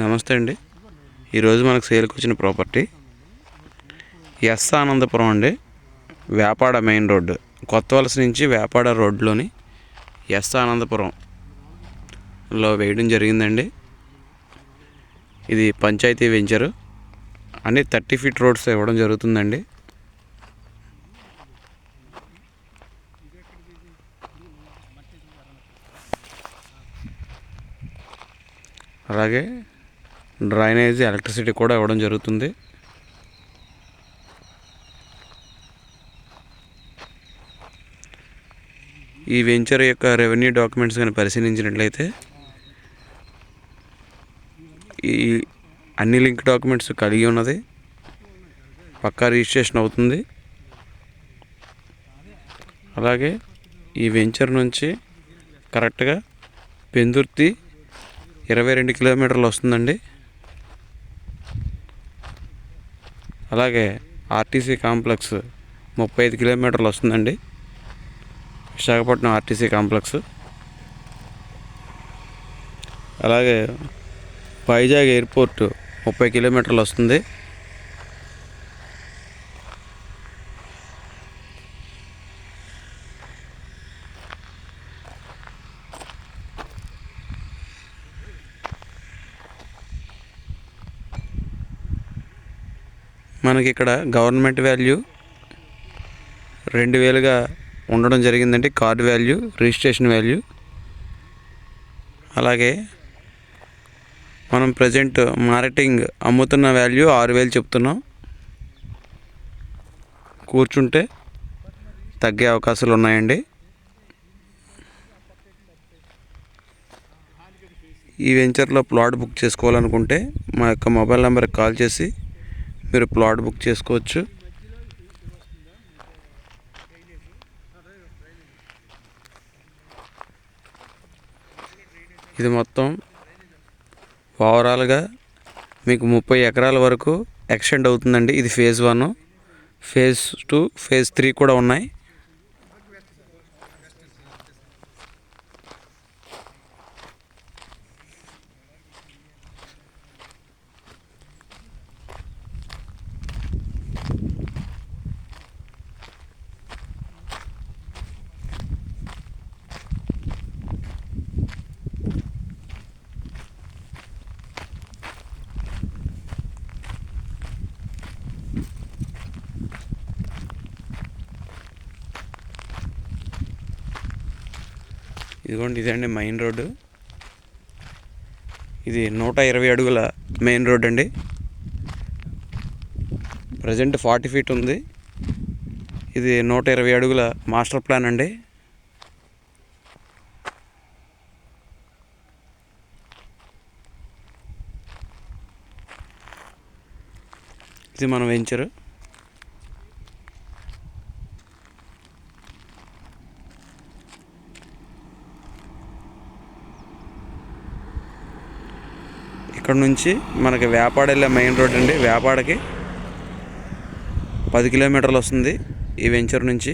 నమస్తే అండి. ఈరోజు మనకు సేల్కి వచ్చిన ప్రాపర్టీ ఎస్ ఆనందపురం అండి. Vepada main road. కొత్త వలస నుంచి వేపాడ రోడ్లోని ఎస్ ఆనందపురంలో వేయడం జరిగిందండి. ఇది పంచాయతీ వెంచరు. అన్ని థర్టీ ఫీట్ రోడ్స్ ఇవ్వడం జరుగుతుందండి. అలాగే డ్రైనేజీ ఎలక్ట్రిసిటీ కూడా ఇవ్వడం జరుగుతుంది. ఈ వెంచర్ యొక్క రెవెన్యూ డాక్యుమెంట్స్ కానీ పరిశీలించినట్లయితే ఈ అన్ని లింక్ డాక్యుమెంట్స్ కలిగి ఉన్నది. పక్కా రిజిస్ట్రేషన్ అవుతుంది. అలాగే ఈ వెంచర్ నుంచి కరెక్ట్గా పెందుర్తి ఇరవై రెండు కిలోమీటర్లు వస్తుందండి. అలాగే ఆర్టీసీ కాంప్లెక్స్ ముప్పై ఐదు కిలోమీటర్లు వస్తుందండి. Visakhapatnam RTC complex. అలాగే వైజాగ్ ఎయిర్పోర్ట్ ముప్పై కిలోమీటర్లు వస్తుంది. మనకి ఇక్కడ గవర్నమెంట్ వాల్యూ రెండు వేలుగా ఉండడం జరిగిందండి కార్డ్ వాల్యూ రిజిస్ట్రేషన్ వాల్యూ. అలాగే మనం ప్రజెంట్ మార్కెటింగ్ అమ్ముతున్న వాల్యూ ఆరు వేలు చెప్తున్నాం. కూర్చుంటే తగ్గే అవకాశాలు ఉన్నాయండి. ఈ వెంచర్లో ప్లాట్ బుక్ చేసుకోవాలనుకుంటే మా యొక్క మొబైల్ నెంబర్కి కాల్ చేసి మీరు ప్లాట్ బుక్ చేసుకోవచ్చు. ఇది మొత్తం ఓవరాల్గా మీకు ముప్పై ఎకరాల వరకు ఎక్స్టెండ్ అవుతుందండి. ఇది phase one. Phase two phase three కూడా ఉన్నాయి. ఇదిగోండి ఇదండి మెయిన్ రోడ్డు. ఇది నూట ఇరవై అడుగుల మెయిన్ రోడ్ అండి. ప్రజెంట్ ఫార్టీ ఫీట్ ఉంది. ఇది నూట ఇరవై అడుగుల మాస్టర్ ప్లాన్ అండి. ఇది మన వెంచరు ఇక్కడ నుంచి మనకి వేపాడ వెళ్ళే మెయిన్ రోడ్ అండి. వేపాడకి పది కిలోమీటర్లు వస్తుంది ఈ వెంచర్ నుంచి.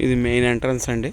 ఇది మెయిన్ ఎంట్రన్స్ అండి.